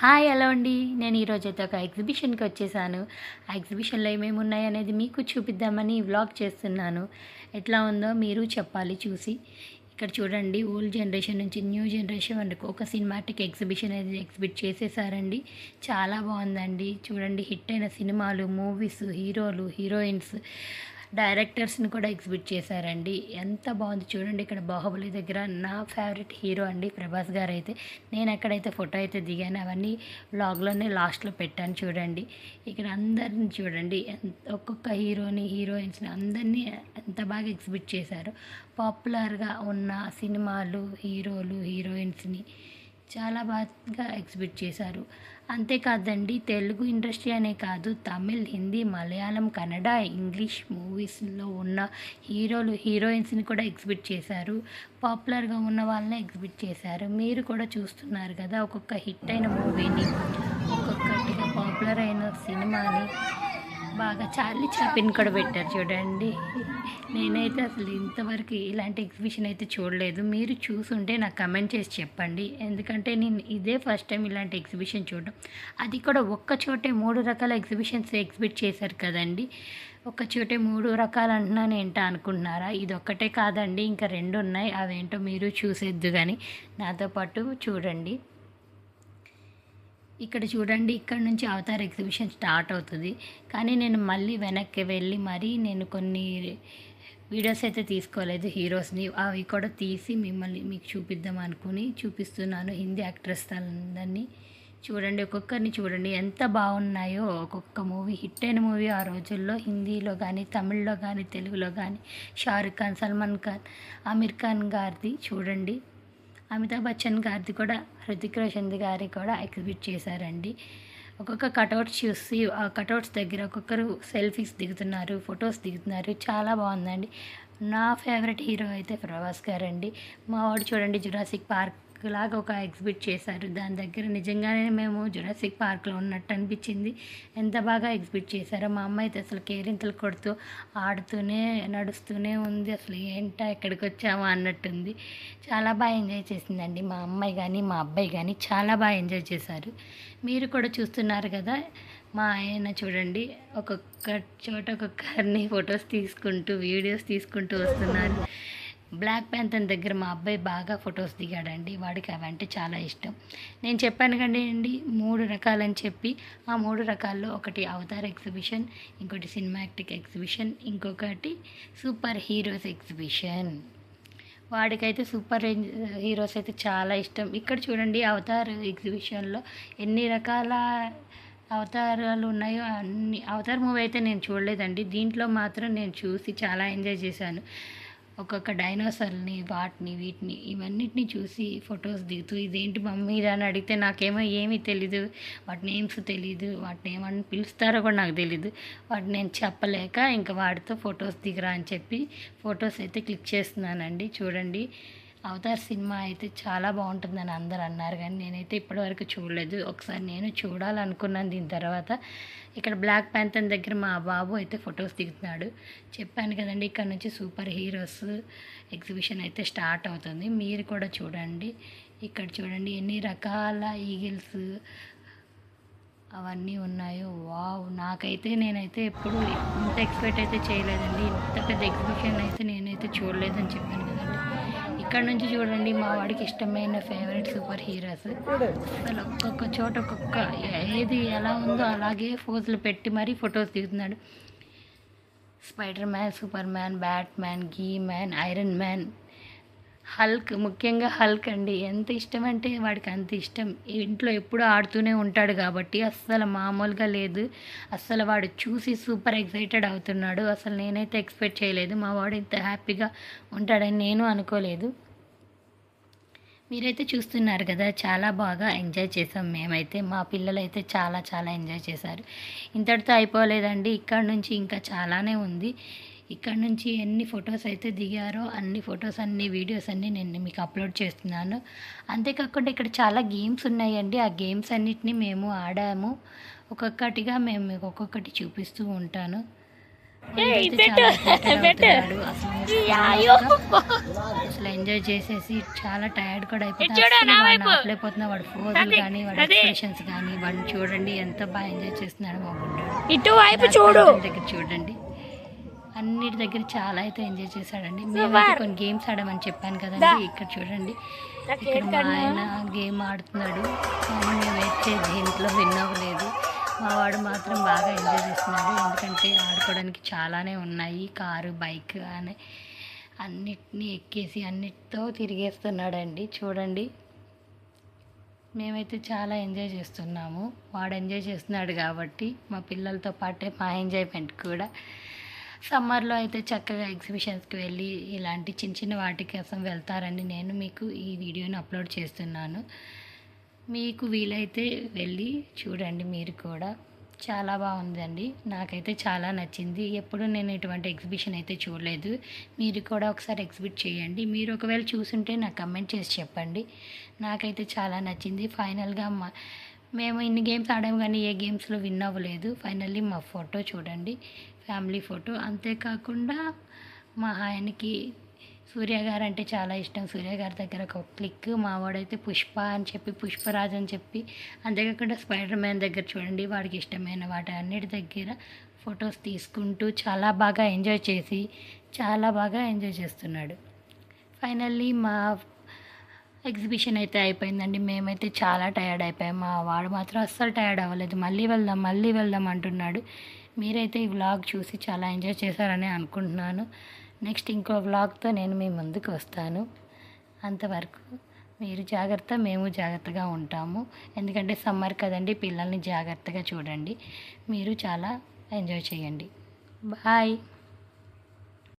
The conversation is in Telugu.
హాయ్ హలో అండి. నేను ఈరోజు అయితే ఒక ఎగ్జిబిషన్కి వచ్చేసాను. ఆ ఎగ్జిబిషన్లో ఏమేమి ఉన్నాయి అనేది మీకు చూపిద్దామని వ్లాగ్ చేస్తున్నాను. ఎట్లా ఉందో మీరు చెప్పాలి చూసి. ఇక్కడ చూడండి ఓల్డ్ జనరేషన్ నుంచి న్యూ జనరేషన్ వరకు ఒక సినిమాటిక్ ఎగ్జిబిషన్ అనేది ఎగ్జిబిట్ చేసేసారండి. చాలా బాగుందండి. చూడండి హిట్ అయిన సినిమాలు మూవీస్ హీరోలు హీరోయిన్స్ డైరెక్టర్స్ని కూడా ఎగ్జిబిట్ చేశారండి. ఎంత బాగుంది చూడండి ఇక్కడ బాహుబలి దగ్గర. నా ఫేవరెట్ హీరో అండి ప్రభాస్ గారు అయితే నేను ఎక్కడైతే ఫోటో అయితే దిగాను అవన్నీ వ్లాగ్లోనే లాస్ట్లో పెట్టాను చూడండి. ఇక్కడ అందరిని చూడండి. ఒక్కొక్క హీరోని హీరోయిన్స్ని అందరినీ ఎంత బాగా ఎగ్జిబిట్ చేశారు. పాపులర్గా ఉన్న సినిమాలు హీరోలు హీరోయిన్స్ని చాలా బాగా ఎగ్జిబిట్ చేశారు. అంతేకాదండి తెలుగు ఇండస్ట్రీ అనే కాదు తమిళ్ హిందీ మలయాళం కన్నడ ఇంగ్లీష్ మూవీస్లో ఉన్న హీరోలు హీరోయిన్స్ని కూడా ఎగ్జిబిట్ చేశారు. పాపులర్గా ఉన్న వాళ్ళని ఎగ్జిబిట్ చేశారు. మీరు కూడా చూస్తున్నారు కదా ఒక్కొక్క హిట్ అయిన మూవీని ఒక్కొక్కటిగా పాపులర్ అయిన సినిమాని. బాగా చార్లీ చాపిన్ కూడా పెట్టారు చూడండి. నేనైతే అసలు ఇంతవరకు ఇలాంటి ఎగ్జిబిషన్ అయితే చూడలేదు. మీరు చూసుంటే నాకు కమెంట్ చేసి చెప్పండి. ఎందుకంటే నేను ఇదే ఫస్ట్ టైం ఇలాంటి ఎగ్జిబిషన్ చూడడం. అది కూడా ఒక్క చోటే మూడు రకాల ఎగ్జిబిషన్స్ ఎగ్జిబిట్ చేశారు కదండి. ఒక్క చోటే మూడు రకాలు అంటున్నాను ఏంటా అనుకుంటున్నారా? ఇది ఒక్కటే కాదండి. ఇంకా రెండు ఉన్నాయి. అవేంటో మీరు చూసేద్దు కానీ నాతో పాటు చూడండి. ఇక్కడ చూడండి ఇక్కడ నుంచి అవతార్ ఎగ్జిబిషన్ స్టార్ట్ అవుతుంది. కానీ నేను మళ్ళీ వెనక్కి వెళ్ళి మరీ నేను కొన్ని వీడియోస్ అయితే తీసుకోలేదు హీరోస్ని. అవి కూడా తీసి మిమ్మల్ని మీకు చూపిద్దాం అనుకుని చూపిస్తున్నాను హిందీ యాక్ట్రెస్ అందరినీ చూడండి ఒక్కొక్కరిని చూడండి ఎంత బాగున్నాయో. ఒక్కొక్క మూవీ హిట్ అయిన మూవీ ఆ రోజుల్లో హిందీలో కానీ తమిళ్ళో కానీ తెలుగులో కానీ. షారుఖ్ ఖాన్ సల్మాన్ ఖాన్ ఆమిర్ ఖాన్ గారిది చూడండి. అమితాబ్ బచ్చన్ గారిది కూడా హృతిక్ రోషన్ గారి కూడా ఎగ్జిబిట్ చేశారండి. ఒక్కొక్క కటౌట్స్ చూసి ఆ కటౌట్స్ దగ్గర ఒక్కొక్కరు సెల్ఫీస్ దిగుతున్నారు ఫొటోస్ దిగుతున్నారు. చాలా బాగుందండి. నా ఫేవరెట్ హీరో అయితే ప్రభాస్ గారండి. మా వాడు చూడండి జురాసిక్ పార్క్ లాగా ఒక ఎగ్జిబిట్ చేశారు. దాని దగ్గర నిజంగానే మేము జురాసిక్ పార్క్లో ఉన్నట్టు అనిపించింది. ఎంత బాగా ఎగ్జిబిట్ చేశారో మా అమ్మ అయితే అసలు కేరింతలు కొడుతూ ఆడుతూనే నడుస్తూనే ఉంది. అసలు ఏంటా ఎక్కడికి వచ్చామా అన్నట్టుంది. చాలా బాగా ఎంజాయ్ చేసిందండి మా అమ్మాయి కానీ మా అబ్బాయి కానీ చాలా బాగా ఎంజాయ్ చేశారు. మీరు కూడా చూస్తున్నారు కదా మా ఆయన చూడండి ఒక్కొక్క చోట ఒక్కొక్కరిని ఫొటోస్ తీసుకుంటూ వీడియోస్ తీసుకుంటూ వస్తున్నారు. బ్లాక్ ప్యాంతన్ దగ్గర మా అబ్బాయి బాగా ఫొటోస్ దిగాడండి. వాడికి అవంటే చాలా ఇష్టం. నేను చెప్పాను కండి అండి మూడు రకాలని చెప్పి. ఆ మూడు రకాల్లో ఒకటి అవతార్ ఎగ్జిబిషన్ ఇంకోటి సినిమాటిక్ ఎగ్జిబిషన్ ఇంకొకటి సూపర్ హీరోస్ ఎగ్జిబిషన్ వాడికైతే సూపర్ హీరోస్ అయితే చాలా ఇష్టం. ఇక్కడ చూడండి అవతార్ ఎగ్జిబిషన్లో ఎన్ని రకాల అవతారాలు ఉన్నాయో అన్ని అవతార్ మూవీ అయితే నేను చూడలేదండి. దీంట్లో మాత్రం నేను చూసి చాలా ఎంజాయ్ చేశాను. ఒక్కొక్క డైనోసార్ని వాటిని వీటిని ఇవన్నిటిని చూసి ఫొటోస్ దిగుతూ ఇదేంటి మమ్మీ అని అడిగితే నాకేమో ఏమీ తెలీదు. వాటి నేమ్స్ తెలీదు. వాటిని ఏమని పిలుస్తారో కూడా నాకు తెలీదు. వాటిని నేను చెప్పలేక ఇంకా వాటితో ఫొటోస్ దిగరా అని చెప్పి ఫొటోస్ అయితే క్లిక్ చేస్తున్నానండి. చూడండి. అవతార్ సినిమా అయితే చాలా బాగుంటుందని అందరు అన్నారు కానీ నేనైతే ఇప్పటివరకు చూడలేదు. ఒకసారి నేను చూడాలనుకున్నాను దీని తర్వాత. ఇక్కడ బ్లాక్ ప్యాంతన్ దగ్గర మా బాబు అయితే ఫొటోస్ దిగుతున్నాడు. చెప్పాను కదండి ఇక్కడ నుంచి సూపర్ హీరోస్ ఎగ్జిబిషన్ అయితే స్టార్ట్ అవుతుంది. మీరు కూడా చూడండి. ఇక్కడ చూడండి ఎన్ని రకాల ఈగిల్స్ అవన్నీ ఉన్నాయో. వావ్! నాకైతే నేనైతే ఎప్పుడు ఇంత ఎక్స్పెక్ట్ అయితే చేయలేదండి. ఇంత పెద్ద ఎగ్జిబిషన్ అయితే నేనైతే చూడలేదని చెప్పాను కదండి. ఇక్కడ నుంచి చూడండి మా వాడికి ఇష్టమైన ఫేవరెట్ సూపర్ హీరోస్ అసలు ఒక్కొక్క చోట ఒక్కొక్క ఏది ఎలా ఉందో అలాగే ఫోజులు పెట్టి మరీ ఫొటోస్ దిగుతున్నాడు. Spider man super man bat man గీ మ్యాన్ ఐరన్ మ్యాన్ హల్క్ ముఖ్యంగా హల్క్ అండి. ఎంత ఇష్టం అంటే వాడికి అంత ఇష్టం. ఇంట్లో ఎప్పుడూ ఆడుతూనే ఉంటాడు కాబట్టి అస్సలు మామూలుగా లేదు. అస్సలు వాడు చూసి సూపర్ ఎక్సైటెడ్ అవుతున్నాడు. అసలు నేనైతే ఎక్స్పెక్ట్ చేయలేదు. మా వాడు ఇంత హ్యాపీగా ఉంటాడని నేను అనుకోలేదు. మీరైతే చూస్తున్నారు కదా చాలా బాగా ఎంజాయ్ చేసాం మేమైతే. మా పిల్లలైతే చాలా చాలా ఎంజాయ్ చేశారు. ఇంతటితో అయిపోలేదండి. ఇక్కడ నుంచి ఇంకా చాలానే ఉంది. ఇక్కడ నుంచి ఎన్ని ఫొటోస్ అయితే దిగారో అన్ని ఫొటోస్ అన్ని వీడియోస్ అన్నీ నేను మీకు అప్లోడ్ చేస్తున్నాను. అంతేకాకుండా ఇక్కడ చాలా గేమ్స్ ఉన్నాయండి. ఆ గేమ్స్ అన్నిటిని మేము ఆడాము. ఒక్కొక్కటిగా మేము మీకు ఒక్కొక్కటి చూపిస్తూ ఉంటాను వాడైతే చాలా excited అవుతున్నాడు. అసలు ఎంజాయ్ చేసేసి చాలా టైర్డ్ కూడా ఆపలేకపోతున్నా వాడు ఫోజులు కానీ వాడి ఎక్స్ప్రెషన్స్ కానీ వాడిని చూడండి ఎంత బాగా ఎంజాయ్ చేస్తున్నాడు మా గుడ్డాడు ఇటు వైపు చూడు దగ్గర చూడండి. అన్నిటి దగ్గర చాలా అయితే ఎంజాయ్ చేశాడండి. మేమైతే కొన్ని గేమ్స్ ఆడమని చెప్పాను కదండి. ఇక్కడ చూడండి. ఇక్కడ మా ఆయన గేమ్ ఆడుతున్నాడు. కానీ మేమైతే దీంట్లో విన్ అవ్వలేదు. మా వాడు మాత్రం బాగా ఎంజాయ్ చేస్తున్నాడు. ఎందుకంటే ఆడుకోవడానికి చాలానే ఉన్నాయి. కారు బైక్ అని అన్నిటినీ ఎక్కేసి అన్నిటితో తిరిగేస్తున్నాడండి. చూడండి. మేమైతే చాలా ఎంజాయ్ చేస్తున్నాము. వాడు ఎంజాయ్ చేస్తున్నాడు కాబట్టి మా పిల్లలతో పాటే మా ఎంజాయ్మెంట్ కూడా. సమ్మర్లో అయితే చక్కగా ఎగ్జిబిషన్స్కి వెళ్ళి ఇలాంటి చిన్న చిన్న వాటి కోసం వెళ్తారని నేను మీకు ఈ వీడియోని అప్లోడ్ చేస్తున్నాను. మీకు వీలైతే వెళ్ళి చూడండి మీరు కూడా. చాలా బాగుందండి. నాకైతే చాలా నచ్చింది. ఎప్పుడు నేను ఇటువంటి ఎగ్జిబిషన్ అయితే చూడలేదు. మీరు కూడా ఒకసారి ఎగ్జిబిట్ చేయండి. మీరు ఒకవేళ చూసుంటే నాకు కమెంట్ చేసి చెప్పండి. నాకైతే చాలా నచ్చింది. ఫైనల్గా మా మేము ఇన్ని గేమ్స్ ఆడాము కానీ ఏ గేమ్స్లో విన్ అవ్వలేదు. ఫైనల్లీ మా ఫోటో చూడండి. Family photo. అంతేకాకుండా మా ఆయనకి సూర్య గారు అంటే చాలా ఇష్టం. సూర్య గారి దగ్గర ఒక క్లిక్ మా వాడైతే పుష్ప అని చెప్పి పుష్పరాజ్ అని చెప్పి అంతేకాకుండా స్పైడర్ మ్యాన్ దగ్గర చూడండి వాడికి ఇష్టమైన వాటి అన్నిటి దగ్గర ఫొటోస్ తీసుకుంటూ చాలా బాగా ఎంజాయ్ చేసి చాలా బాగా ఎంజాయ్ చేస్తున్నాడు. ఫైనల్లీ మా ఎగ్జిబిషన్ అయితే అయిపోయిందండి. మేమైతే చాలా టయర్డ్ అయిపోయాం. మా వాడు మాత్రం అస్సలు టయర్డ్ అవ్వలేదు. మళ్ళీ వెళ్దాం మళ్ళీ వెళ్దాం అంటున్నాడు. మీరైతే ఈ వ్లాగ్ చూసి చాలా ఎంజాయ్ చేశారని అనుకుంటున్నాను. నెక్స్ట్ ఇంకో వ్లాగ్తో నేను మీ ముందుకు వస్తాను. అంతవరకు మీరు జాగ్రత్త మేము జాగ్రత్తగా ఉంటాము. ఎందుకంటే సమ్మర్ కదండి పిల్లల్ని జాగ్రత్తగా చూడండి. మీరు చాలా ఎంజాయ్ చేయండి. బాయ్.